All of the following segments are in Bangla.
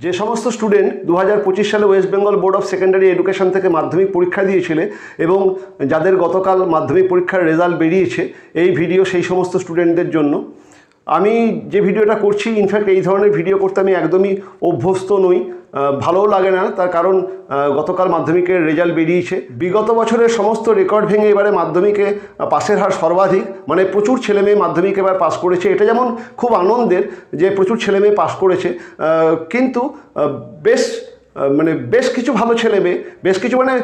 যে সমস্ত স্টুডেন্ট দু হাজার পঁচিশ সালে West Bengal Board of Secondary Education থেকে মাধ্যমিক পরীক্ষা দিয়েছিলে এবং যাদের গতকাল মাধ্যমিক পরীক্ষার রেজাল্ট বেরিয়েছে, এই ভিডিও সেই সমস্ত স্টুডেন্টদের জন্য। আমি যে ভিডিওটা করছি ইনফ্যাক্ট এই ধরনের ভিডিও করতে আমি একদমই অভ্যস্ত নই। ভালোও লাগে না, তার কারণ গতকাল মাধ্যমিকের রেজাল্ট বেরিয়েছে। বিগত বছরের সমস্ত রেকর্ড ভেঙে এবারে মাধ্যমিকে পাশের হার সর্বাধিক মানে প্রচুর ছেলেমেয়ে মাধ্যমিক এবার পাস করেছে। এটা যেমন খুব আনন্দের যে প্রচুর ছেলেমেয়ে পাস করেছে। কিন্তু বেশ মানে বেশ কিছু ভালো ছেলে মেয়ে, বেশ কিছু মানে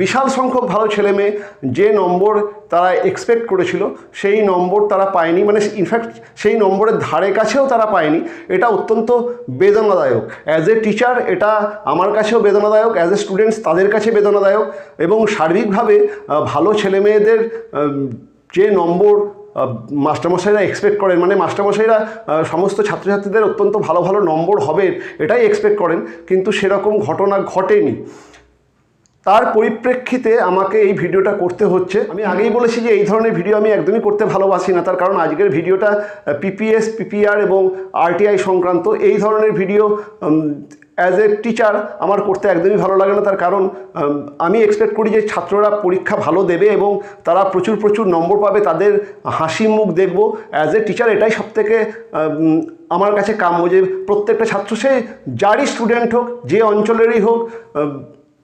বিশাল সংখ্যক ভালো ছেলে মেয়ে যে নম্বর তারা এক্সপেক্ট করেছিল, সেই নম্বর তারা পায়নি মানে ইনফ্যাক্ট সেই নম্বরের ধারে কাছেও তারা পায়নি। এটা অত্যন্ত বেদনাদায়ক। অ্যাজ এ টিচার এটা আমার কাছেও বেদনাদায়ক অ্যাজ এ স্টুডেন্টস তাদের কাছে বেদনাদায়ক এবং সার্বিকভাবে ভালো ছেলে মেয়েদের যে নম্বর মাস্টারমশাইরা এক্সপেক্ট করেন। মানে মাস্টারমশাইরা সমস্ত ছাত্রছাত্রীদের অত্যন্ত ভালো ভালো নম্বর হবে, এটাই এক্সপেক্ট করেন। কিন্তু সেরকম ঘটনা ঘটেনি। তার পরিপ্রেক্ষিতে আমাকে এই ভিডিওটা করতে হচ্ছে। আমি আগেই বলেছি যে এই ধরনের ভিডিও আমি একদমই করতে ভালোবাসি না। তার কারণ আজকের ভিডিওটা পিপিএস পিপিআর এবং আরটিআই সংক্রান্ত এই ধরনের ভিডিও অ্যাজ এ টিচার আমার করতে একদমই ভালো লাগে না। তার কারণ আমি এক্সপেক্ট করি যে ছাত্ররা পরীক্ষা ভালো দেবে এবং তারা প্রচুর প্রচুর নম্বর পাবে, তাদের হাসি মুখ দেখব। অ্যাজ এ টিচার এটাই সবথেকে আমার কাছে কাম্য যে প্রত্যেকটা ছাত্র, সে যারই স্টুডেন্ট হোক, যে অঞ্চলেরই হোক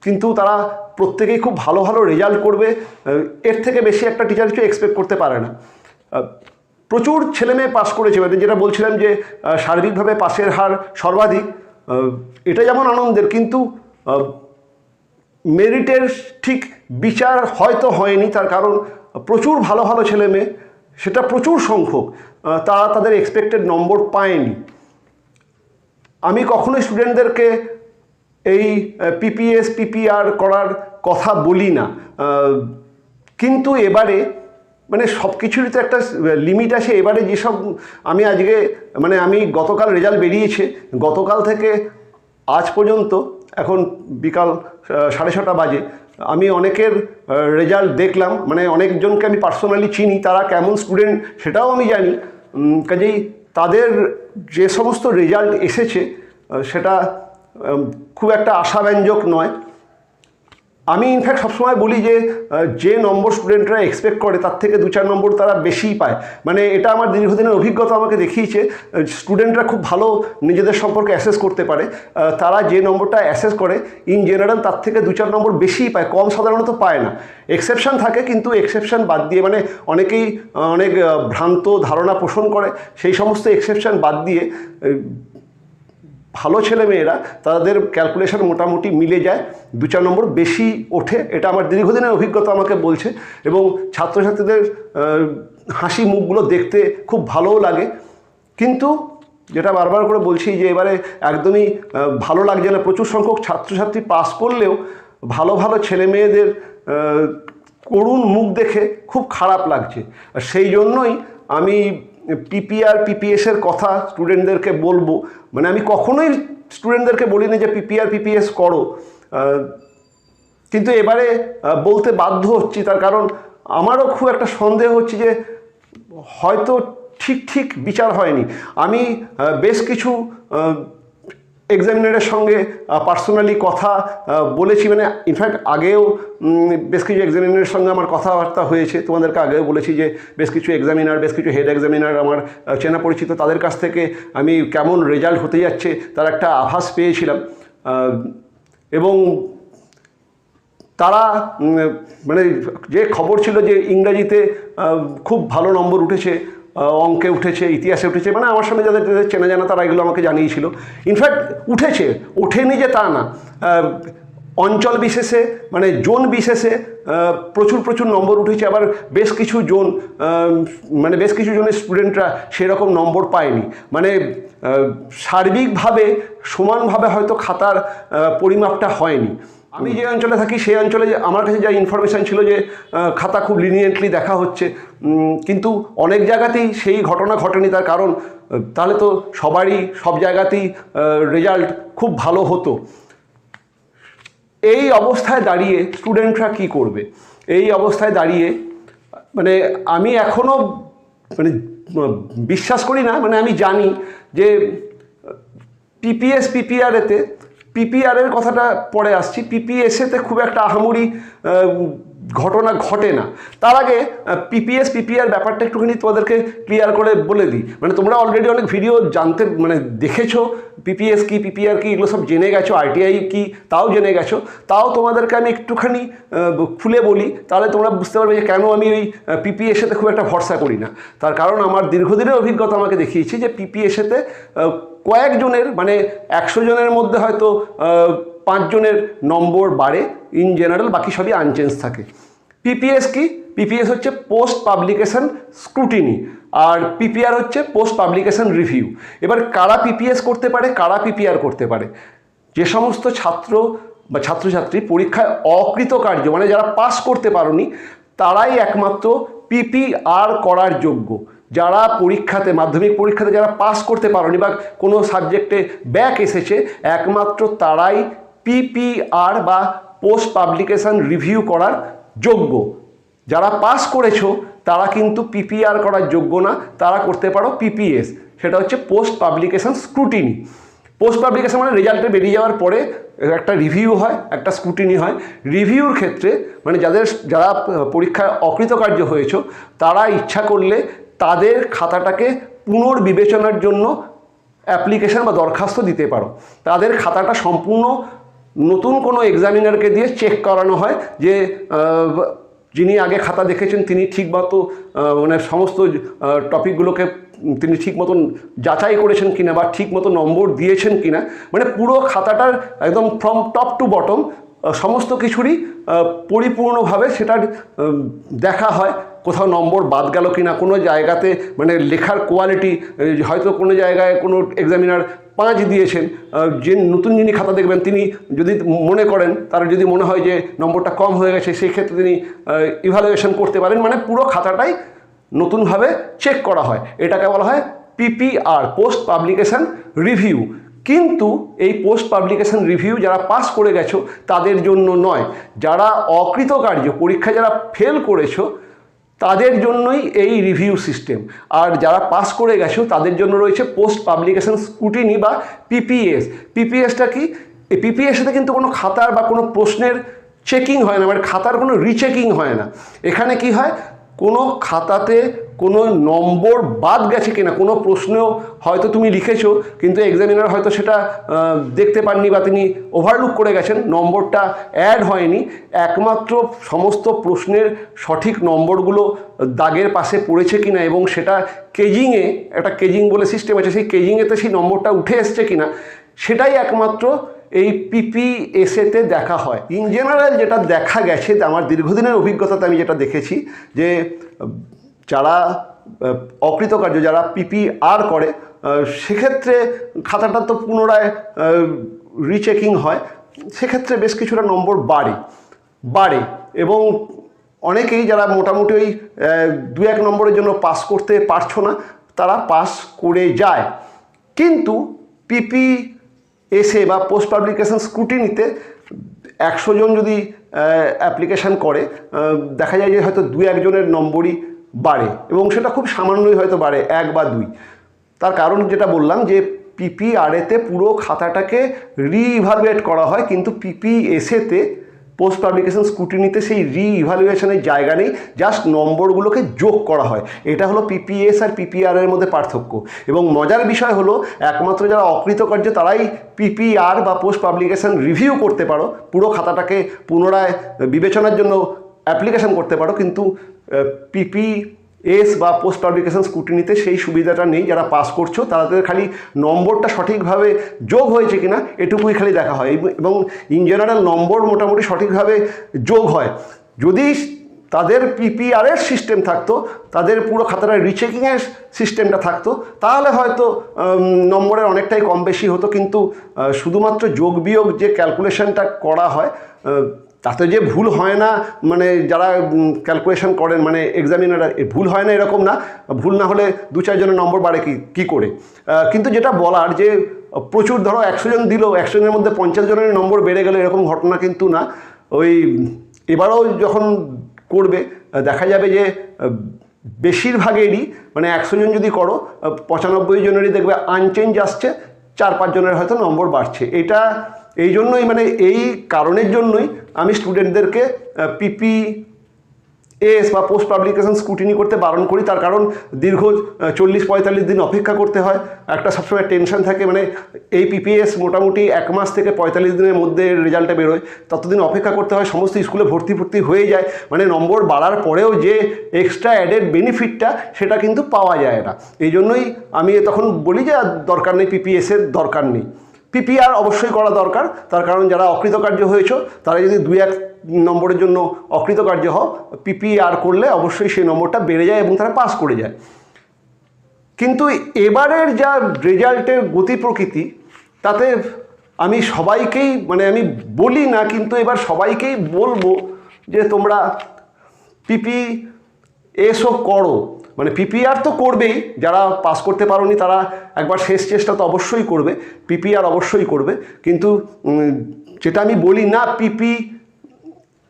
কিন্তু তারা প্রত্যেকেই খুব ভালো ভালো রেজাল্ট করবে। এর থেকে বেশি একটা টিচার কিছু এক্সপেক্ট করতে পারে না। প্রচুর ছেলেমেয়ে পাস করেছে। মানে যেটা বলছিলাম যে সার্বিকভাবে পাসের হার সর্বাধিক। এটা যেমন আনন্দের, কিন্তু মেরিটের ঠিক বিচার হয়তো হয়নি, তার কারণ প্রচুর ভালো ভালো ছেলে মেয়ে, সেটা প্রচুর সংখ্যক তারা তাদের এক্সপেক্টেড নম্বর পায়নি। আমি কখনোই স্টুডেন্টদেরকে এই পিপিএস পিপিআর করার কথা বলি না। কিন্তু এবারে মানে সব কিছুরই তো একটা লিমিট আছে। এবারে যেসব আমি আজকে মানে আমি গতকাল রেজাল্ট বেরিয়েছে, গতকাল থেকে আজ পর্যন্ত, এখন বিকাল সাড়ে ছটা বাজে, আমি অনেকের রেজাল্ট দেখলাম মানে অনেকজনকে আমি পার্সোনালি চিনি, তারা কেমন স্টুডেন্ট সেটাও আমি জানি। কাজেই তাদের যে সমস্ত রেজাল্ট এসেছে সেটা খুব একটা আশাব্যঞ্জক নয়। আমি ইনফ্যাক্ট সবসময় বলি যে যে নম্বর স্টুডেন্টরা এক্সপেক্ট করে, তার থেকে দু চার নম্বর তারা বেশিই পায়। মানে এটা আমার দীর্ঘদিনের অভিজ্ঞতা আমাকে দেখিয়েছে স্টুডেন্টরা খুব ভালো নিজেদের সম্পর্কে অ্যাসেস করতে পারে। তারা যে নম্বরটা অ্যাসেস করে ইন জেনারেল তার থেকে দু চার নম্বর বেশিই পায়, কম সাধারণত পায় না। এক্সেপশন থাকে, কিন্তু এক্সেপশন বাদ দিয়ে মানে অনেকেই, অনেক ভ্রান্ত ধারণা পোষণ করে, সেই সমস্ত এক্সেপশন বাদ দিয়ে ভালো ছেলেমেয়েরা তাদের ক্যালকুলেশন মোটামুটি মিলে যায়, দু চার নম্বর বেশি ওঠে, এটা আমার দীর্ঘদিনের অভিজ্ঞতা আমাকে বলছে এবং ছাত্রছাত্রীদের হাসি মুখগুলো দেখতে খুব ভালোও লাগে। কিন্তু যেটা বারবার করে বলছি যে এবারে একদমই ভালো লাগছে না, প্রচুর সংখ্যক ছাত্রছাত্রী পাস করলেও ভালো ভালো ছেলে মেয়েদের করুণ মুখ দেখে খুব খারাপ লাগছে। আর সেই জন্যই আমি পিপিআর পিপিএসের কথা স্টুডেন্টদেরকে বলব। মানে আমি কখনোই স্টুডেন্টদেরকে বলিনি যে পিপিআর পিপিএস করো। কিন্তু এবারে বলতে বাধ্য হচ্ছি। তার কারণ আমারও খুব একটা সন্দেহ হচ্ছে যে হয়তো ঠিক ঠিক বিচার হয়নি। আমি বেশ কিছু এক্সামিনারের সঙ্গে পার্সোনালি কথা বলেছি। মানে ইনফ্যাক্ট আগেও বেশ কিছু এক্সামিনারের সঙ্গে আমার কথাবার্তা হয়েছে। তোমাদেরকে আগেও বলেছি যে, বেশ কিছু এক্সামিনার বেশ কিছু হেড এক্সামিনার আমার চেনা পরিচিত, তাদের কাছ থেকে আমি কেমন রেজাল্ট হতে যাচ্ছে, তার একটা আভাস পেয়েছিলাম। এবং তারা মানে যে খবর ছিল যে ইংরাজিতে খুব ভালো নম্বর উঠেছে অঙ্কে উঠেছে, ইতিহাসে উঠেছে মানে আমার সামনে যাদের যাদের চেনা জানা তারা এগুলো আমাকে জানিয়েছিল। ইনফ্যাক্ট উঠেছে, ওঠেনি যে তা না। অঞ্চল বিশেষে মানে জোন বিশেষে প্রচুর প্রচুর নম্বর উঠেছে, আবার বেশ কিছু জোন মানে বেশ কিছু জনের স্টুডেন্টরা সেরকম নম্বর পায়নি। মানে সার্বিকভাবে, সমানভাবে হয়তো খাতার পরিমাপটা হয়নি। আমি যে অঞ্চলে থাকি, সেই অঞ্চলে যে আমার কাছে যা ইনফরমেশান ছিল যে খাতা খুব লিনিয়েন্টলি দেখা হচ্ছে কিন্তু অনেক জায়গাতেই সেই ঘটনা ঘটেনি। তার কারণ তাহলে তো সবারই, সব জায়গাতেই রেজাল্ট খুব ভালো হতো। এই অবস্থায় দাঁড়িয়ে স্টুডেন্টরা কি করবে? এই অবস্থায় দাঁড়িয়ে মানে আমি এখনও মানে বিশ্বাস করি না মানে আমি জানি যে পিপিএস পিপিআরএতে পিপিআরের কথাটা পরে আসছি। পিপিএসএতে খুব একটা আহামরি ঘটনা ঘটে না। তার আগে পিপিএস পিপিআর ব্যাপারটা একটুখানি তোমাদেরকে ক্লিয়ার করে বলে দিই। মানে তোমরা অলরেডি অনেক ভিডিও জানতে মানে দেখেছ পিপিএস কি পিপিআর কি, এগুলো সব জেনে গেছো আইটিআই কি, তাও জেনে গেছো। তাও তোমাদেরকে আমি একটুখানি খুলে বলি। তাহলে তোমরা বুঝতে পারবে যে কেন আমি ওই পিপিএসএতে খুব একটা ভরসা করি না। তার কারণ আমার দীর্ঘদিনের অভিজ্ঞতা আমাকে দেখিয়েছে যে পিপিএসএতে কয়েকজনের মানে একশো জনের মধ্যে হয়তো পাঁচজনের নম্বর বাড়ে ইন জেনারেল বাকি সবই আনচেঞ্জ থাকে। পিপিএস কি? পিপিএস হচ্ছে পোস্ট পাবলিকেশন স্ক্রুটিনি আর পিপিআর হচ্ছে পোস্ট পাবলিকেশন রিভিউ এবার কারা পিপিএস করতে পারে, কারা পিপিআর করতে পারে? যে সমস্ত ছাত্র বা ছাত্রছাত্রী পরীক্ষায় অকৃতকার্য মানে যারা পাস করতে পারোনি, তারাই একমাত্র পিপিআর করার যোগ্য। যারা পরীক্ষাতে, মাধ্যমিক পরীক্ষাতে যারা পাস করতে পারোনি বা কোনো সাবজেক্টে ব্যাক এসেছে, একমাত্র তারাই পিপিআর বা পোস্ট পাবলিকেশান রিভিউ করার যোগ্য। যারা পাস করেছ, তারা কিন্তু পিপিআর করার যোগ্য না, তারা করতে পারো পিপিএস সেটা হচ্ছে post publication scrutiny post publication মানে রেজাল্টে বেরিয়ে যাওয়ার পরে একটা রিভিউ হয়, একটা স্ক্রুটিনি হয়। রিভিউর ক্ষেত্রে মানে যাদের, যারা পরীক্ষায় অকৃতকার্য হয়েছো, তারা ইচ্ছা করলে তাদের খাতাটাকে পুনর্বিবেচনার জন্য অ্যাপ্লিকেশন বা দরখাস্ত দিতে পারো। তাদের খাতাটা সম্পূর্ণ নতুন কোনো এক্সামিনারকে দিয়ে চেক করানো হয় যে যিনি আগে খাতা দেখেছেন তিনি ঠিক মতো মানে সমস্ত টপিকগুলোকে তিনি ঠিক মতন যাচাই করেছেন কিনা বা ঠিক মতো নম্বর দিয়েছেন কিনা মানে পুরো খাতাটার একদম ফ্রম টপ টু বটম সমস্ত কিছুরই পরিপূর্ণভাবে সেটার দেখা হয়। কোথাও নম্বর বাদ গেল কি না কোনো জায়গাতে মানে লেখার কোয়ালিটি হয়তো কোনো জায়গায় কোনো এক্সামিনার পাঁচ দিয়েছেন যে নতুন যিনি খাতা দেখবেন তিনি যদি মনে করেন, তার যদি মনে হয় যে নম্বরটা কম হয়ে গেছে, সেই ক্ষেত্রে তিনি ইভালুয়েশন করতে পারেন। মানে পুরো খাতাটাই নতুনভাবে চেক করা হয়। এটাকে বলা হয় পিপিআর পোস্ট পাবলিকেশন রিভিউ কিন্তু এই পোস্ট পাবলিকেশন রিভিউ যারা পাস করে গেছো, তাদের জন্য নয়। যারা অকৃতকার্য পরীক্ষায় যারা ফেল করেছ তাদের জন্যই এই রিভিউ সিস্টেম আর যারা পাস করে গেছো, তাদের জন্য রয়েছে পোস্ট পাবলিকেশন স্কুটিনি বা পিপিএস পিপিএসটা কি? এই পিপিএসটাতে কিন্তু কোনো খাতার বা কোনো প্রশ্নের চেকিং হয় না মানে খাতার কোনো রিচেকিং হয় না। এখানে কি হয়? কোনো খাতাতে কোনো নম্বর বাদ গেছে কিনা, কোনো প্রশ্নেও হয়তো তুমি লিখেছো, কিন্তু এক্সামিনার হয়তো সেটা দেখতে পাননি বা তিনি ওভারলুক করে গেছেন, নম্বরটা অ্যাড হয়নি, একমাত্র সমস্ত প্রশ্নের সঠিক নম্বরগুলো দাগের পাশে পড়েছে কিনা এবং সেটা কেজিংয়ে, একটা কেজিং বলে সিস্টেম আছে, সেই কেজিংয়েতে সেই নম্বরটা উঠে এসছে কিনা, সেটাই একমাত্র এই পিপিএসএতে দেখা হয়। ইন জেনারেল যেটা দেখা গেছে আমার দীর্ঘদিনের অভিজ্ঞতাতে আমি যেটা দেখেছি, যে, যারা অকৃতকার্য, যারা পিপিআর করে সেক্ষেত্রে খাতাটা তো পুনরায় রিচেকিং হয়। সেক্ষেত্রে বেশ কিছুটা নম্বর বাড়ে বাড়ে এবং অনেকেই যারা মোটামুটি ওই দু এক নম্বরের জন্য পাস করতে পারছ না, তারা পাস করে যায়। কিন্তু পিপি এসে বা পোস্ট পাবলিকেশন স্ক্রুটিনিতে একশো জন যদি অ্যাপ্লিকেশান করে দেখা যায় যে হয়তো দু একজনের নম্বরই বাড়ে এবং সেটা খুব সামান্যই হয়তো বাড়ে, এক বা দুই। তার কারণ যেটা বললাম যে পিপিআরএতে পুরো খাতাটাকে রিইভালুয়েট করা হয়, কিন্তু পিপিএসএতে পোস্ট পাবলিকেশন স্কুটিনিতে সেই রি ইভ্যালুয়েশনের জায়গা নেই, জাস্ট নম্বরগুলোকে যোগ করা হয়। এটা হলো পিপিএস আর পিপিআর এর মধ্যে পার্থক্য। এবং মজার বিষয় হলো, একমাত্র যারা অকৃতকার্য তারাই পিপিআর বা পোস্ট পাবলিকেশন রিভিউ করতে পারো, পুরো খাতাটাকে পুনরায় বিবেচনার জন্য অ্যাপ্লিকেশন করতে পারো, কিন্তু পিপি এস বা পোস্ট পাবলিকেশন স্কুটিনিতে সেই সুবিধাটা নেই, যারা পাস করছ, তাদের খালি নম্বরটা সঠিকভাবে যোগ হয়েছে কিনা, এটুকুই খালি দেখা হয়। এবং- ইন জেনারেল নম্বর মোটামুটি সঠিকভাবে যোগ হয়। যদি তাদের পিপিআরের সিস্টেম থাকতো, তাদের পুরো খাতাটা রিচেকিংয়ের সিস্টেমটা থাকতো, তাহলে হয়তো নম্বরের অনেকটাই কম বেশি হতো, কিন্তু শুধুমাত্র যোগ বিয়োগ যে ক্যালকুলেশনটা করা হয় তাতে যে ভুল হয় না মানে যারা ক্যালকুলেশন করেন মানে এক্সামিনাররা ভুল হয় না এরকম না, ভুল না হলে দু চারজনের নম্বর বাড়ে কি, কী করে? কিন্তু যেটা বলার যে, প্রচুর ধরো একশো জন দিল, একশো জনের মধ্যে পঞ্চাশ জনের নম্বর বেড়ে গেলে, এরকম ঘটনা কিন্তু না। ওই, এবারও যখন করবে, দেখা যাবে যে, বেশিরভাগেরই মানে একশো জন যদি করো, পঁচানব্বই জনেরই দেখবে আনচেঞ্জ আসছে, চার পাঁচজনের হয়তো নম্বর বাড়ছে। এটা এই জন্যই মানে এই কারণের জন্যই আমি স্টুডেন্টদেরকে পিপি এস বা পোস্ট পাবলিকেশন স্কুটিনি করতে বারণ করি। তার কারণ দীর্ঘ চল্লিশ পঁয়তাল্লিশ দিন অপেক্ষা করতে হয়। একটা সবসময় টেনশন থাকে মানে এই পিপিএস মোটামুটি এক মাস থেকে পঁয়তাল্লিশ দিনের মধ্যে রেজাল্টটা বেরোয়। ততদিন অপেক্ষা করতে হয়, সমস্ত স্কুলে ভর্তি ভর্তি হয়ে যায়। মানে নম্বর বাড়ার পরেও যে এক্সট্রা অ্যাডেড বেনিফিটটা সেটা কিন্তু পাওয়া যায় না। এই জন্যই আমি তখন বলি যে দরকার নেই পিপিএসের দরকার নেই। পিপিআর অবশ্যই করা দরকার। তার কারণ যারা অকৃতকার্য হয়েছে, তারা যদি দুই এক নম্বরের জন্য অকৃতকার্য হও পিপিআর করলে অবশ্যই সেই নম্বরটা বেড়ে যায় এবং তারা পাস করে যায়। কিন্তু এবারের যা রেজাল্টের গতি প্রকৃতি, তাতে আমি সবাইকেই মানে আমি বলি না, কিন্তু এবার সবাইকেই বলব যে তোমরা পিপি এসও করো। মানে পিপিআর তো করবেই, যারা পাস করতে পারোনি তারা একবার শেষ চেষ্টা তো অবশ্যই করবে পিপিআর অবশ্যই করবে, কিন্তু যেটা আমি বলি না পিপি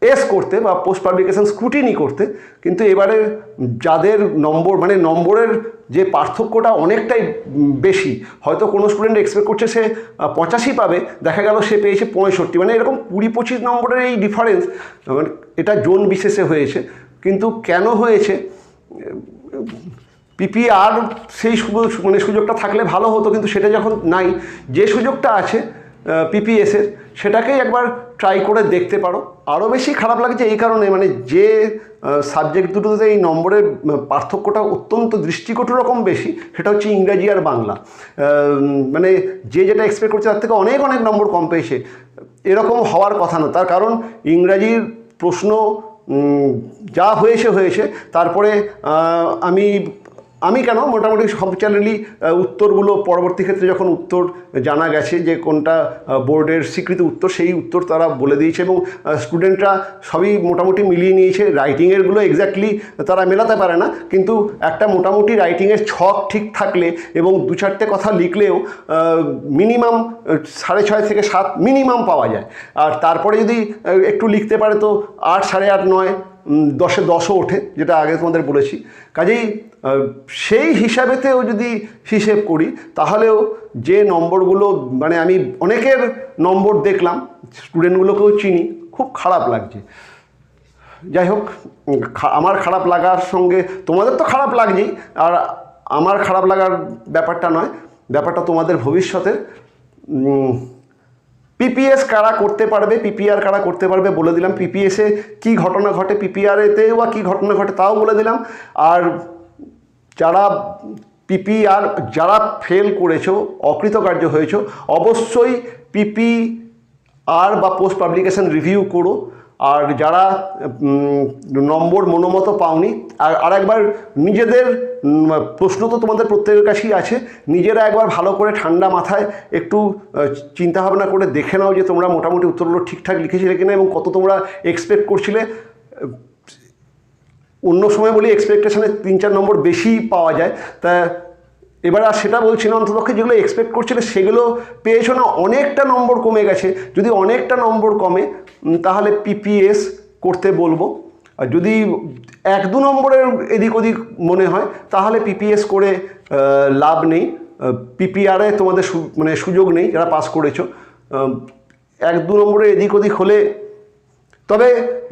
এস করতে বা পোস্ট পাবলিকেশন স্ক্রুটিনি করতে, কিন্তু এবারে যাদের নম্বর মানে নম্বরের যে পার্থক্যটা অনেকটাই বেশি, হয়তো কোনো স্টুডেন্ট এক্সপেক্ট করছে সে পঁচাশি পাবে, দেখা গেল সে পেয়েছে পঁয়ষট্টি মানে এরকম কুড়ি পঁচিশ নম্বরের এই ডিফারেন্স মানে এটা জোন বিশেষে হয়েছে, কিন্তু কেন হয়েছে? পিপিআর সেই মানে সুযোগটা থাকলে ভালো হতো, কিন্তু সেটা যখন নাই, যে সুযোগটা আছে পিপিএসের সেটাকেই একবার ট্রাই করে দেখতে পারো। আরও বেশি খারাপ লাগছে এই কারণে মানে যে সাবজেক্ট দুটোতে এই নম্বরের পার্থক্যটা অত্যন্ত দৃষ্টিকটু রকম বেশি, সেটা হচ্ছে ইংরাজি আর বাংলা। মানে যে যেটা এক্সপেক্ট করছে, তার থেকে অনেক অনেক নম্বর কম পেয়েছে। এরকম হওয়ার কথা না, তার কারণ ইংরাজির প্রশ্ন যা হয়েছে হয়েছে। তারপরে আমি আমি কেন? মোটামুটি সব চ্যানেলই উত্তরগুলো পরবর্তী ক্ষেত্রে যখন উত্তর জানা গেছে যে কোনটা বোর্ডের স্বীকৃত উত্তর, সেই উত্তর তারা বলে দিয়েছে এবং স্টুডেন্টরা সবই মোটামুটি মিলিয়ে নিয়েছে। রাইটিংয়েরগুলো এক্স্যাক্টলি তারা মেলাতে পারে না, কিন্তু একটা মোটামুটি রাইটিংয়ের ছক ঠিক থাকলে এবং দু চারটে কথা লিখলেও মিনিমাম সাড়ে ছয় থেকে সাত মিনিমাম পাওয়া যায়। আর তারপরে যদি একটু লিখতে পারে তো আট, সাড়ে আট, নয় দশে দশও ওঠে, যেটা আগে তোমাদের বলেছি। কাজেই সেই হিসাবেতেও যদি হিসেব করি, তাহলেও যে নম্বরগুলো মানে আমি অনেকের নম্বর দেখলাম, স্টুডেন্টগুলোকেও চিনি, খুব খারাপ লাগছে। যাই হোক আমার খারাপ লাগার সঙ্গে তোমাদের তো খারাপ লাগছেই, আর আমার খারাপ লাগার ব্যাপারটা নয়, ব্যাপারটা তোমাদের ভবিষ্যতের পিপিএস কারা করতে পারবে পিপিআর কারা করতে পারবে বলে দিলাম। পিপিএসে কি ঘটনা ঘটে পিপিআরেতে বা কী ঘটনা ঘটে তাও বলে দিলাম। আর যারা পিপিআর যারা ফেল করেছ, অকৃতকার্য হয়েছ, অবশ্যই পিপি আর বা পোস্ট পাবলিকেশন রিভিউ করো। আর যারা নম্বর মনোমতো পাওনি, আর আরেকবার নিজেদের প্রশ্ন তো তোমাদের প্রত্যেকের কাছেই আছে, নিজেরা একবার ভালো করে ঠান্ডা মাথায় একটু চিন্তা ভাবনা করে দেখে নাও যে তোমরা মোটামুটি উত্তরগুলো ঠিকঠাক লিখেছিলে কিনা এবং কত তোমরা এক্সপেক্ট করছিলে। অন্য সময় বলি এক্সপেকটেশনে তিন চার নম্বর বেশি পাওয়া যায়। তা এবার আর সেটা বলছি না অন্ততপক্ষে, যেগুলো এক্সপেক্ট করছিলে সেগুলো পেয়েছ না, অনেকটা নম্বর কমে গেছে। যদি অনেকটা নম্বর কমে তাহলে পিপিএস করতে বলব। আর যদি এক দু নম্বরের এদিক ওদিক মনে হয়, তাহলে পিপিএস করে লাভ নেই। পিপিআরে তোমাদের মানে সুযোগ নেই, যারা পাস করেছ। এক দু নম্বরের এদিক ওদিক হলে, তবে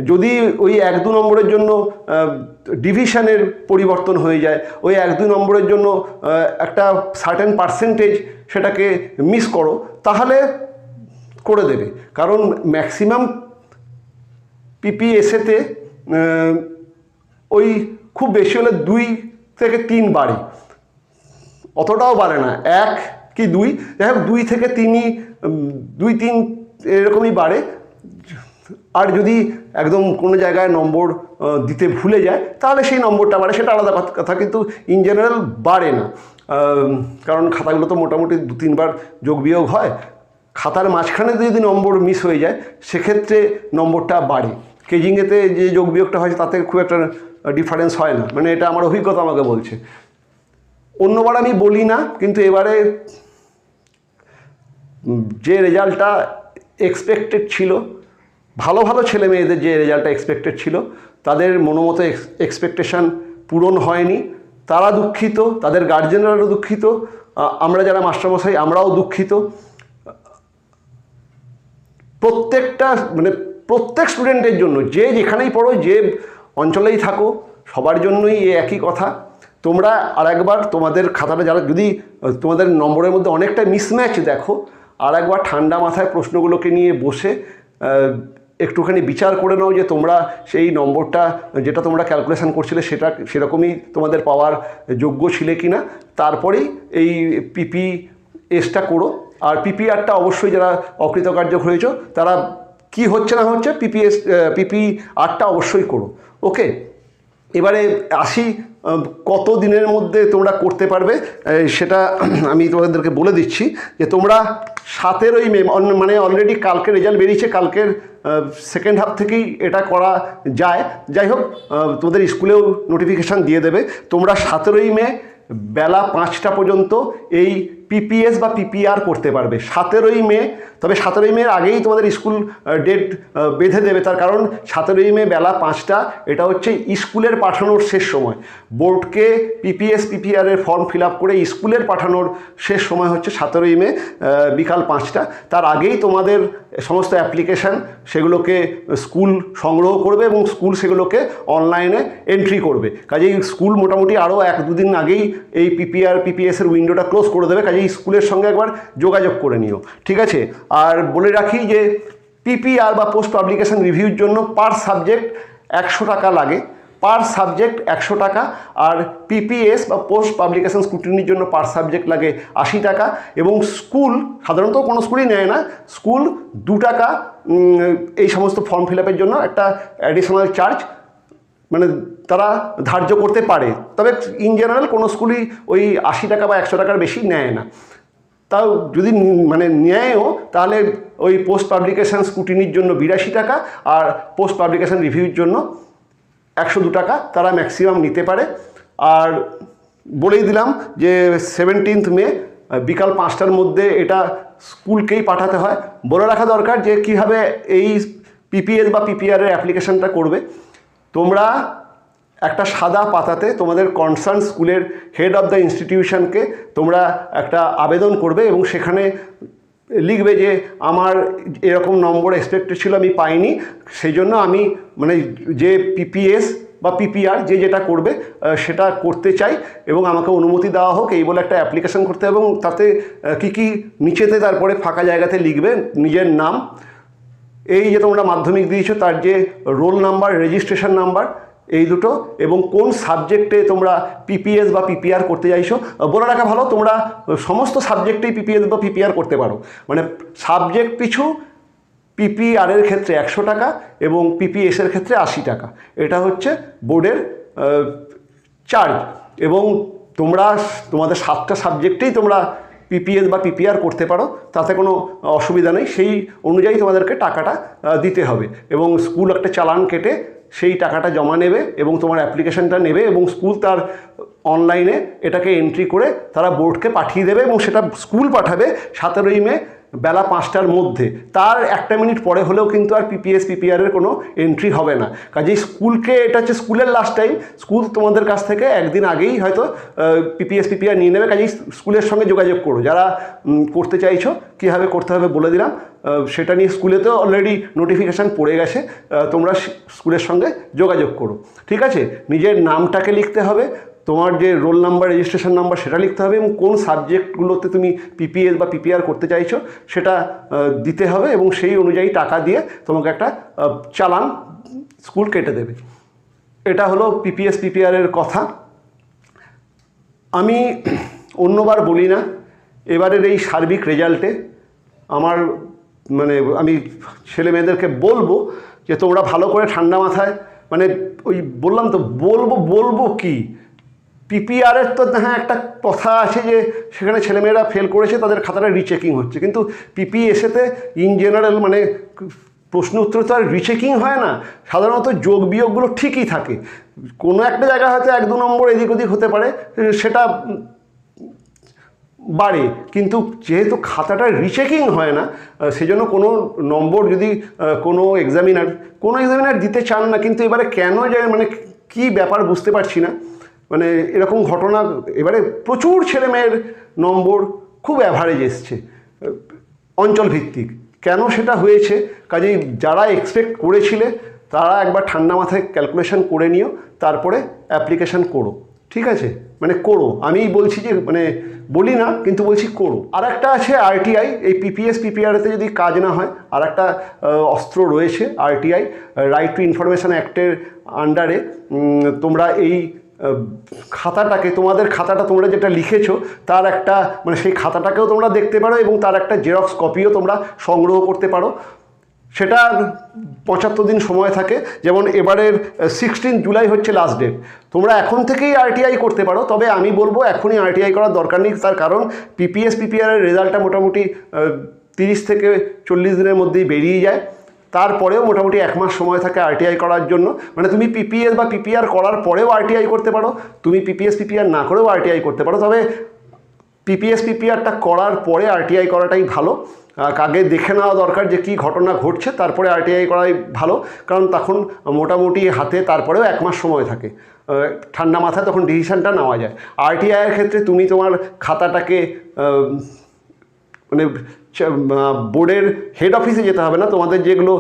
যদি ওই এক দু নম্বরের জন্য ডিভিশনের পরিবর্তন হয়ে যায়, ওই এক দু নম্বরের জন্য একটা সার্টেন পার্সেন্টেজ সেটাকে মিস করো, তাহলে করে দেবে। কারণ ম্যাক্সিমাম পিপিএসএতে ওই খুব বেশি হলে দুই থেকে তিন বাড়ে। অতটাও বাড়ে না, এক কি দুই? যাই হোক, দুই থেকে তিনই দুই তিন এরকমই বাড়ে। আর যদি একদম কোনো জায়গায় নম্বর দিতে ভুলে যায়, তাহলে সেই নম্বরটা বাড়ে, সেটা আলাদা কথা- কিন্তু ইন জেনারেল বাড়ে না। কারণ খাতাগুলো তো মোটামুটি দু তিনবার যোগ বিয়োগ হয়। খাতার মাঝখানে যদি নম্বর মিস হয়ে যায়, সেক্ষেত্রে নম্বরটা বাড়ে। কেজিংয়েতে যে যোগ বিয়োগটা হয় তাতে খুব একটা ডিফারেন্স হয় না। মানে এটা আমার অভিজ্ঞতা আমাকে বলছে। অন্যবার আমি বলি না, কিন্তু এবারে যে রেজাল্টটা এক্সপেক্টেড ছিল, ভালো ভালো ছেলে মেয়েদের যে রেজাল্টটা এক্সপেক্টেড ছিল, তাদের মনোমতো এক্সপেকটেশান পূরণ হয়নি। তারা দুঃখিত, তাদের গার্জেনরাও দুঃখিত আমরা যারা মাস্টারমশাই আমরাও দুঃখিত। প্রত্যেকটা মানে প্রত্যেক স্টুডেন্টের জন্য, যে যেখানেই পড়ো, যে অঞ্চলেই থাকো, সবার জন্যই এই একই কথা। তোমরা আর একবার তোমাদের খাতাটা যারা, যদি তোমাদের নম্বরের মধ্যে অনেকটা মিসম্যাচ দেখো আর একবার ঠান্ডা মাথায় প্রশ্নগুলোকে নিয়ে বসে একটুখানি বিচার করে নাও যে তোমরা সেই নম্বরটা, যেটা তোমরা ক্যালকুলেশন করছিলে, সেটা সেরকমই তোমাদের পাওয়ার যোগ্য ছিলে কি না তারপরেই এই পিপি এসটা করো। আর পিপিআরটা অবশ্যই যারা অকৃতকার্য হয়েছ, তারা কি হচ্ছে না হচ্ছে পিপিএস পিপি আরটা অবশ্যই করো। ওকে এবারে আসি কত দিনের মধ্যে তোমরা করতে পারবে সেটা আমি তোমাদেরকে বলে দিচ্ছি যে তোমরা সাতেরোই মে মানে অলরেডি কালকে রেজাল্ট বেরিয়েছে, কালকের সেকেন্ড হাফ থেকেই এটা করা যায়। যাই হোক তোমাদের স্কুলেও নোটিফিকেশান দিয়ে দেবে। তোমরা সতেরোই মে বেলা পাঁচটা পর্যন্ত এই পিপিএস বা পিপিআর করতে পারবে। সতেরোই মে তবে সতেরোই মের আগেই তোমাদের স্কুল ডেট বেঁধে দেবে। তার কারণ সতেরোই মে বেলা পাঁচটা, এটা হচ্ছে স্কুলের পাঠানোর শেষ সময়। বোর্ডকে পিপিএস পিপিআরের ফর্ম ফিল করে স্কুলের পাঠানোর শেষ সময় হচ্ছে সতেরোই মে বিকাল পাঁচটা। তার আগেই তোমাদের সমস্ত অ্যাপ্লিকেশান সেগুলোকে স্কুল সংগ্রহ করবে এবং স্কুল সেগুলোকে অনলাইনে এন্ট্রি করবে। কাজেই স্কুল মোটামুটি আরও এক দুদিন আগেই এই পিপিআর পিপিএসের উইন্ডোটা ক্লোজ করে দেবে। কাজেই স্কুলের সঙ্গে একবার যোগাযোগ করে নিও। ঠিক আছে? আর বলে রাখি যে পিপিআর বা পোস্ট পাবলিকেশন রিভিউর জন্য পার সাবজেক্ট একশো টাকা লাগে। পার সাবজেক্ট একশো টাকা আর পিপিএস বা পোস্ট পাবলিকেশন স্কুটিনির জন্য পার সাবজেক্ট লাগে আশি টাকা এবং স্কুল সাধারণত কোনো স্কুলই নেয় না স্কুল দু টাকা এই সমস্ত ফর্ম ফিল আপের জন্য একটা অ্যাডিশনাল চার্জ মানে তারা ধার্য করতে পারে। তবে ইন জেনারেল কোনো স্কুলই ওই আশি টাকা বা একশো টাকার বেশি নেয় না। তাও যদি মানে নেয়ও, তাহলে ওই পোস্ট পাবলিকেশান স্কুটিনির জন্য বিরাশি টাকা আর পোস্ট পাবলিকেশান রিভিউর জন্য একশো দু টাকা তারা ম্যাক্সিমাম নিতে পারে। আর বলেই দিলাম যে সেভেন্টিন্থ মে বিকাল পাঁচটার মধ্যে এটা স্কুলকেই পাঠাতে হয়। বলে রাখা দরকার যে কীভাবে এই পিপিএস বা পিপিআরের অ্যাপ্লিকেশনটা করবে। তোমরা একটা সাদা পাতাতে তোমাদের কনসার্ন স্কুলের হেড অফ দ্য ইনস্টিটিউশনকে তোমরা একটা আবেদন করবে এবং সেখানে লিখবে যে আমার এরকম নম্বর এক্সপেক্টেড ছিল, আমি পাইনি। সেই জন্য আমি মানে যে পিপিএস বা পিপিআর যে যেটা করবে সেটা করতে চাই এবং আমাকে অনুমতি দেওয়া হোক, এই বলে একটা অ্যাপ্লিকেশন করতে হবে এবং তাতে কী কী নিচেতে তারপরে ফাঁকা জায়গাতে লিখবে নিজের নাম। এই যে তোমরা মাধ্যমিক দিয়েছ, তার যে রোল নাম্বার রেজিস্ট্রেশন নাম্বার এই দুটো এবং কোন সাবজেক্টে তোমরা পিপিএস বা পিপিআর করতে চাইছো বলে রাখা ভালো, তোমরা সমস্ত সাবজেক্টেই পিপিএস বা পিপিআর করতে পারো। মানে সাবজেক্ট পিছু পিপিআরের ক্ষেত্রে একশো টাকা এবং পিপিএসের ক্ষেত্রে আশি টাকা। এটা হচ্ছে বোর্ডের চার্জ। এবং তোমরা তোমাদের সাতটা সাবজেক্টেই তোমরা পিপিএস বা পিপিআর করতে পারো, তাতে কোনো অসুবিধা নেই। সেই অনুযায়ী তোমাদেরকে টাকাটা দিতে হবে। এবং স্কুল একটা চালান কেটে সেই টাকাটা জমা নেবে এবং তোমার অ্যাপ্লিকেশনটা নেবে এবং স্কুল তার অনলাইনে এটাকে এন্ট্রি করে তারা বোর্ডকে পাঠিয়ে দেবে এবং সেটা স্কুল পাঠাবে সতেরোই মে বেলা পাঁচটার মধ্যে। তার একটা মিনিট পরে হলেও কিন্তু আর পিপিএস পিপিআরের কোনো এন্ট্রি হবে না। কাজেই স্কুলকে, এটা হচ্ছে স্কুলের লাস্ট টাইম স্কুল তোমাদের কাছ থেকে একদিন আগেই হয়তো পিপিএস পিপিআর নিয়ে নেবে। কাজেই স্কুলের সঙ্গে যোগাযোগ করো। যারা করতে চাইছো, কীভাবে করতে হবে বলে দিলাম। সেটা নিয়ে স্কুলেতেও অলরেডি নোটিফিকেশান পড়ে গেছে। তোমরা স্কুলের সঙ্গে যোগাযোগ করো। ঠিক আছে? নিজের নামটাকে লিখতে হবে। তোমার যে রোল নাম্বার রেজিস্ট্রেশন নাম্বার সেটা লিখতে হবে এবং কোন সাবজেক্টগুলোতে তুমি পিপিএস বা পিপিআর করতে চাইছো সেটা দিতে হবে এবং সেই অনুযায়ী টাকা দিয়ে তোমাকে একটা চালান স্কুল কেটে দেবে। এটা হলো পিপিএস পিপিআরের কথা। আমি অন্যবার বলি না, এবারের এই সার্বিক রেজাল্টে আমার মানে আমি ছেলে মেয়েদেরকে বলব যে তোমরা ভালো করে ঠান্ডা মাথায় মানে ওই বললাম তো, বলব বলব কি? পিপিআরের তো হ্যাঁ একটা কথা আছে যে সেখানে ছেলেমেয়েরা ফেল করেছে, তাদের খাতাটা রিচেকিং হচ্ছে। কিন্তু পিপিএসেতে ইন জেনারেল মানে প্রশ্ন উত্তর তো আর রিচেকিং হয় না। সাধারণত যোগ বিয়োগগুলো ঠিকই থাকে। কোনো একটা জায়গা হয়তো এক দু নম্বর এদিক ওদিক হতে পারে, সেটা বাড়ে। কিন্তু যেহেতু খাতাটা রিচেকিং হয় না সেজন্য কোনো নম্বর যদি কোনো এক্সামিনার কোনো এক্সামিনার দিতে চান না, কিন্তু এবারে কেন যায় মানে কি ব্যাপার বুঝতে পারছি না। মানে এরকম ঘটনা, এবারে প্রচুর ছেলেমেয়ের নম্বর খুব অ্যাভারেজ এসছে অঞ্চল ভিত্তিক কেন সেটা হয়েছে? কাজেই যারা এক্সপেক্ট করেছিলে, তারা একবার ঠান্ডা মাথায় ক্যালকুলেশন করে নিও, তারপরে অ্যাপ্লিকেশন করো, ঠিক আছে? মানে করো। আমি বলছি যে মানে বলি না, কিন্তু বলছি করো। আর একটা আছে আরটিআই এই পিপিএস পিপিআরতে যদি কাজ না হয় আর একটা অস্ত্র রয়েছে আরটিআই রাইট টু ইনফরমেশন অ্যাক্টের আন্ডারে তোমরা এই খাতাটাকে, তোমাদের খাতাটা তোমরা যেটা লিখেছো, তার একটা মানে সেই খাতাটাকেও তোমরা দেখতে পারো এবং তার একটা জেরক্স কপিও তোমরা সংগ্রহ করতে পারো। সেটা পঁচাত্তর দিন সময় থাকে। যেমন এবারের সিক্সটিন জুলাই হচ্ছে লাস্ট ডেট তোমরা এখন থেকেই আরটিআই করতে পারো, তবে আমি বলব এখনই আরটিআই করার দরকার নেই, তার কারণ পিপিএস পিপিআরের রেজাল্টটা মোটামুটি তিরিশ থেকে চল্লিশ দিনের মধ্যেই বেরিয়ে যায়। তারপরেও মোটামুটি এক মাস সময় থাকে আরটিআই করার জন্য। মানে তুমি পিপিএস বা পিপিআর করার পরেও আরটিআই করতে পারো। তুমি পিপিএস পিপিআর না করেও আরটিআই করতে পারো। তবে পিপিএস পিপিআরটা করার পরে আরটিআই করাটাই ভালো। আগে দেখে নেওয়া দরকার যে কী ঘটনা ঘটছে, তারপরে আরটিআই করাই ভালো। কারণ তখন মোটামুটি হাতে তারপরেও এক মাস সময় থাকে। ঠান্ডা মাথায় তখন ডিসিশানটা নেওয়া যায়। আরটিআইয়ের ক্ষেত্রে তুমি তোমার খাতাটাকে মানে বোর্ডের হেড অফিসে যেতে হবে না। তোমাদের যেগুলো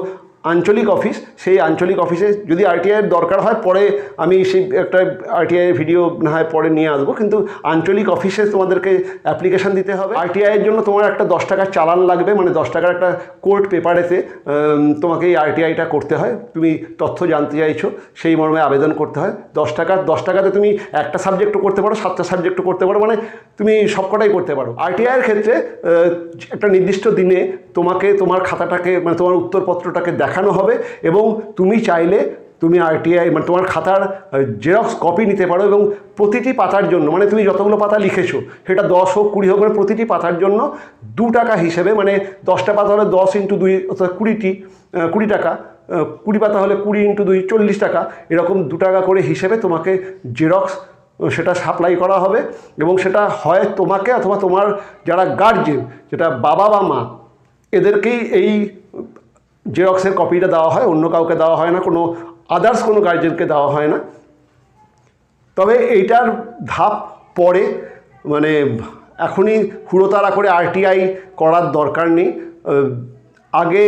আঞ্চলিক অফিস, সেই আঞ্চলিক অফিসে যদি আরটিআইয়ের দরকার হয়, পরে আমি সেই একটা আরটিআইয়ের ভিডিও না হয় পরে নিয়ে আসব, কিন্তু আঞ্চলিক অফিসে তোমাদেরকে অ্যাপ্লিকেশান দিতে হবে। আরটিআইয়ের জন্য তোমার একটা দশ টাকার চালান লাগবে মানে দশ টাকার একটা কোর্ট পেপারেতে তোমাকে এই আরটিআইটা করতে হয়। তুমি তথ্য জানতে চাইছো, সেই মর্মে আবেদন করতে হয়। দশ টাকা দশ টাকাতে তুমি একটা সাবজেক্টও করতে পারো, সাতটা সাবজেক্টও করতে পারো মানে তুমি সবকটাই করতে পারো। আরটিআইয়ের ক্ষেত্রে একটা নির্দিষ্ট দিনে তোমাকে তোমার খাতাটাকে মানে তোমার উত্তরপত্রটাকে দেখানো হবে এবং তুমি চাইলে তুমি আরটিআই মানে তোমার খাতার জেরক্স কপি নিতে পারো এবং প্রতিটি পাতার জন্য মানে তুমি যতগুলো পাতা লিখেছো, সেটা দশ হোক, কুড়ি হোক মানে প্রতিটি পাতার জন্য দু টাকা হিসেবে মানে দশটা পাতা হলে দশ ইন্টু দুই, অর্থাৎ কুড়িটি কুড়ি টাকা কুড়ি পাতা হলে কুড়ি ইন্টু দুই, চল্লিশ টাকা, এরকম দু টাকা করে হিসেবে তোমাকে জেরক্স সেটা সাপ্লাই করা হবে এবং সেটা হয় তোমাকে অথবা তোমার যারা গার্জেন যেটা বাবা বা মা, এদেরকেই এই জেরক্সের কপিটা দেওয়া হয়, অন্য কাউকে দেওয়া হয় না, কোনো আদার্স কোনো গার্জেনকে দেওয়া হয় না। তবে এইটার ধাপ পরে মানে এখনই হুড়োতাড়া করে আরটিআই করার দরকার নেই। আগে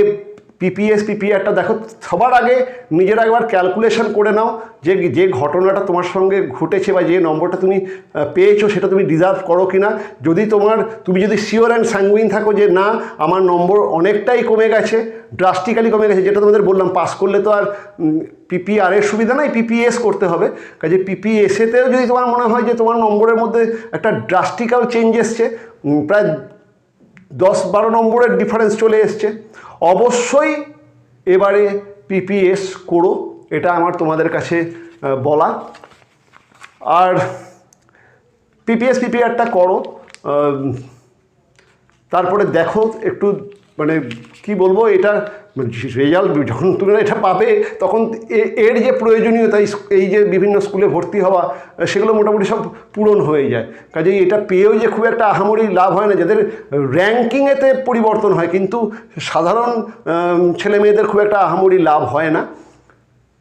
পিপিএস পিপিআরটা দেখো, সবার আগে নিজেরা একবার ক্যালকুলেশন করে নাও যে যে ঘটনাটা তোমার সঙ্গে ঘটেছে বা যে নম্বরটা তুমি পেয়েছ সেটা তুমি ডিজার্ভ করো কি না যদি তোমার, তুমি যদি শিওর অ্যান্ড স্যাঙ্গুইন থাকো যে না, আমার নম্বর অনেকটাই কমে গেছে ড্রাস্টিক্যালি কমে গেছে, যেটা তোমাদের বললাম পাস করলে তো আর পিপিআরের সুবিধা নাই পিপিএস করতে হবে। কাজে পিপিএসেতেও যদি তোমার মনে হয় যে তোমার নম্বরের মধ্যে একটা ড্রাস্টিক্যাল চেঞ্জ এসছে প্রায় দশ বারো নম্বরের ডিফারেন্স চলে এসছে। অবশ্যই এবারে পিপিএস করো, এটা আমার তোমাদের কাছে বলা। আর পিপিএস পিপিআরটা করো। তারপরে দেখো একটু মানে কি বলব, এটা রেজাল্ট যখন তুমি এটা পাবে, তখন এর যে প্রয়োজনীয়তা, এই যে বিভিন্ন স্কুলে ভর্তি হওয়া, সেগুলো মোটামুটি সব পূরণ হয়ে যায়। কাজেই এটা পেয়েও যে খুব একটা আহামরি লাভ হয় না, যাদের র্যাঙ্কিংয়েতে পরিবর্তন হয়, কিন্তু সাধারণ ছেলে মেয়েদের খুব একটা আহামরি লাভ হয় না।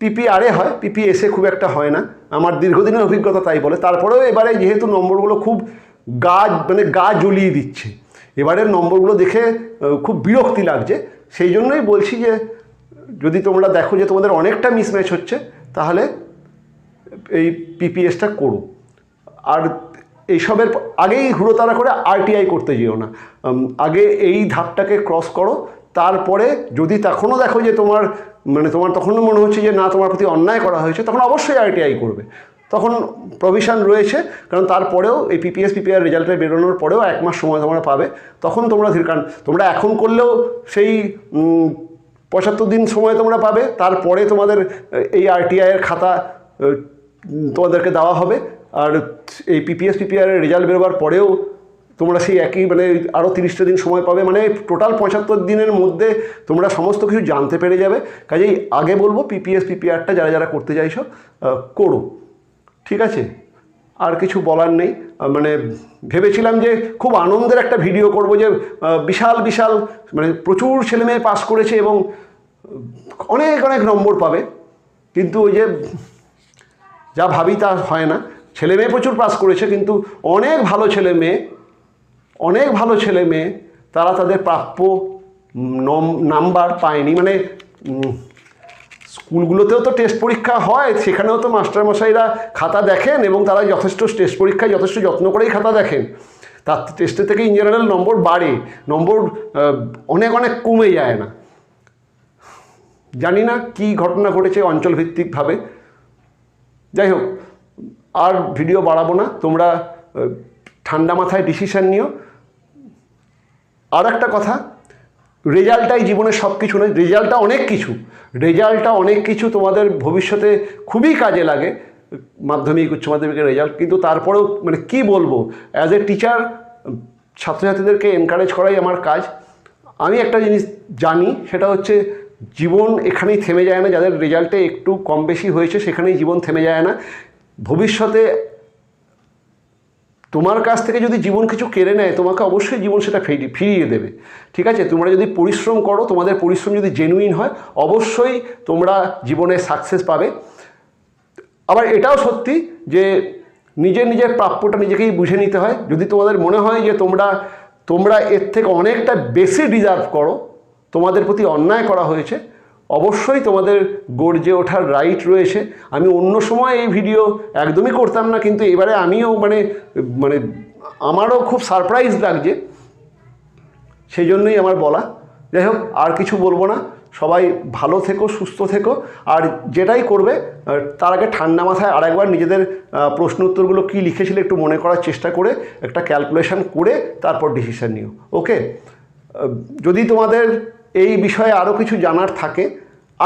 পিপিআরে হয়, পিপিএসে খুব একটা হয় না। আমার দীর্ঘদিনের অভিজ্ঞতা তাই বলে। তারপরেও এবারে যেহেতু নম্বরগুলো খুব গা মানে গা জ্বলিয়ে দিচ্ছে, এবারের নম্বরগুলো দেখে খুব বিরক্তি লাগছে। সেই জন্যই বলছি যে, যদি তোমরা দেখো যে তোমাদের অনেকটা মিসম্যাচ হচ্ছে, তাহলে এই পিপিএসটা করো। আর এইসবের আগেই হুড়োতাড়া করে আরটিআই করতে যেও না। আগে এই ধাপটাকে ক্রস করো, তারপরে যদি তখনও দেখো যে তোমার মানে তোমার তখনও মনে হচ্ছে যে না, তোমার প্রতি অন্যায় করা হয়েছে, তখন অবশ্যই আরটিআই করবে। তখন প্রভিশন রয়েছে, কারণ তারপরেও এই পিপিএস পিপিআর রেজাল্টের বেরোনোর পরেও এক মাস সময় তোমরা পাবে। তখন তোমরা ধীর, কারণ তোমরা এখন করলেও সেই পঁচাত্তর দিন সময় তোমরা পাবে। তারপরে তোমাদের এই আরটিআইয়ের খাতা তোমাদেরকে দেওয়া হবে। আর এই পিপিএস পিপিআরের রেজাল্ট বেরোবার পরেও তোমরা সেই একই মানে আরও তিরিশটা দিন সময় পাবে। মানে টোটাল পঁচাত্তর দিনের মধ্যে তোমরা সমস্ত কিছু জানতে পেরে যাবে। কাজেই আগে বলব পিপিএস পিপিআরটা যারা যারা করতে চাইছো করো। ঠিক আছে? আর কিছু বলার নেই। মানে ভেবেছিলাম যে খুব আনন্দের একটা ভিডিও করব যে বিশাল বিশাল মানে প্রচুর ছেলেমেয়ে পাস করেছে এবং অনেক অনেক নম্বর পাবে। কিন্তু ওই যে যা ভাবি তা হয় না। ছেলে মেয়ে প্রচুর পাস করেছে, কিন্তু অনেক ভালো ছেলে মেয়ে অনেক ভালো ছেলে মেয়ে তারা তাদের প্রাপ্য নম- নাম্বার পায়নি। মানে স্কুলগুলোতেও তো টেস্ট পরীক্ষা হয়, সেখানেও তো মাস্টারমশাইরা খাতা দেখেন এবং তারা যথেষ্ট টেস্ট পরীক্ষায় যথেষ্ট যত্ন করেই খাতা দেখেন। তার টেস্টে থেকে ইন জেনারেল নম্বর বাড়ে, নম্বর অনেক অনেক কমে যায় না। জানি না কি ঘটনা ঘটেছে অঞ্চলভিত্তিকভাবে। যাই হোক, আর ভিডিও বাড়াবো না, তোমরা ঠান্ডা মাথায় ডিসিশান নিও। আর একটা কথা রেজাল্টটাই জীবনের সব কিছু নয়, রেজাল্টটা অনেক কিছু। রেজাল্টটা অনেক কিছু তোমাদের ভবিষ্যতে খুবই কাজে লাগে, মাধ্যমিক, উচ্চ মাধ্যমিকের রেজাল্ট, কিন্তু তারপরেও মানে কি বলব অ্যাজ এ টিচার ছাত্রছাত্রীদেরকে এনকারেজ করাই আমার কাজ। আমি একটা জিনিস জানি, সেটা হচ্ছে জীবন এখানেই থেমে যায় না, যাদের রেজাল্টে একটু কম বেশি হয়েছে, সেখানেই জীবন থেমে যায় না। ভবিষ্যতে তোমার কাছ থেকে যদি জীবন কিছু কেড়ে নেয়, তোমাকে অবশ্যই জীবন সেটা ফিরিয়ে ফিরিয়ে দেবে। ঠিক আছে? তোমরা যদি পরিশ্রম করো, তোমাদের পরিশ্রম যদি জেনুইন হয়, অবশ্যই তোমরা জীবনে সাকসেস পাবে। আবার এটাও সত্যি যে, নিজের নিজের প্রাপ্যটা নিজেকেই বুঝে নিতে হয়। যদি তোমাদের মনে হয় যে, তোমরা তোমরা এর থেকে অনেকটা বেশি ডিজার্ভ করো, তোমাদের প্রতি অন্যায় করা হয়েছে অবশ্যই তোমাদের গর্জে ওঠার রাইট রয়েছে। আমি অন্য সময় এই ভিডিও একদমই করতাম না, কিন্তু এবারে আমিও মানে মানে আমারও খুব সারপ্রাইজ লাগছে। সেই জন্যই আমার বলা। যাই হোক, আর কিছু বলব না। সবাই ভালো থেকো, সুস্থ থেকো। আর যেটাই করবে তার আগে ঠান্ডা মাথায় আরেকবার নিজেদের প্রশ্ন উত্তরগুলো কী লিখেছিলে একটু মনে করার চেষ্টা করে, একটা ক্যালকুলেশন করে তারপর ডিসিশান নিও। ওকে যদি তোমাদের এই বিষয়ে আরও কিছু জানার থাকে।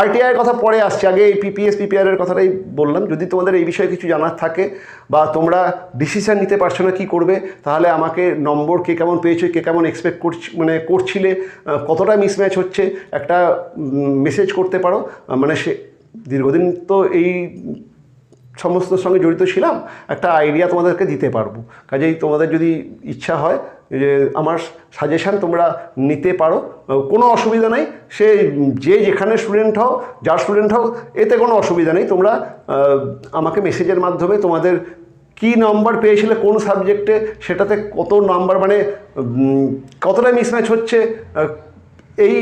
আরটিআইয়ের কথা পরে আসছে। আগে এই পিপিএস পিপিআরের কথাটাই বললাম। যদি তোমাদের এই বিষয়ে কিছু জানার থাকে বা তোমরা ডিসিশন নিতে পারছ না কী করবে, তাহলে আমাকে নম্বর কে কেমন পেয়েছ, কে কেমন এক্সপেক্ট করছি মানে করছিলে কতটা মিসম্যাচ হচ্ছে, একটা মেসেজ করতে পারো। মানে সে, দীর্ঘদিন তো এই সমস্ত সঙ্গে জড়িত ছিলাম, একটা আইডিয়া তোমাদেরকে দিতে পারব। কাজেই তোমাদের যদি ইচ্ছা হয় যে আমার সাজেশান তোমরা নিতে পারো। কোনো অসুবিধা নেই। সে যে যেখানে স্টুডেন্ট হও, যার স্টুডেন্ট হও, এতে কোনো অসুবিধা নেই। তোমরা আমাকে মেসেজের মাধ্যমে তোমাদের কি নাম্বার পেয়েছিলে, কোন সাবজেক্টে সেটাতে কত নাম্বার মানে কতটা মিসম্যাচ হচ্ছে এই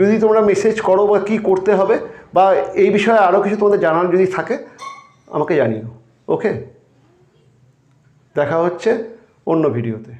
যদি তোমরা মেসেজ করো বা কী করতে হবে, বা এই বিষয়ে আরও কিছু তোমাদের জানার যদি থাকে, আমাকে জানিও। ওকে দেখা হচ্ছে অন্য ভিডিওতে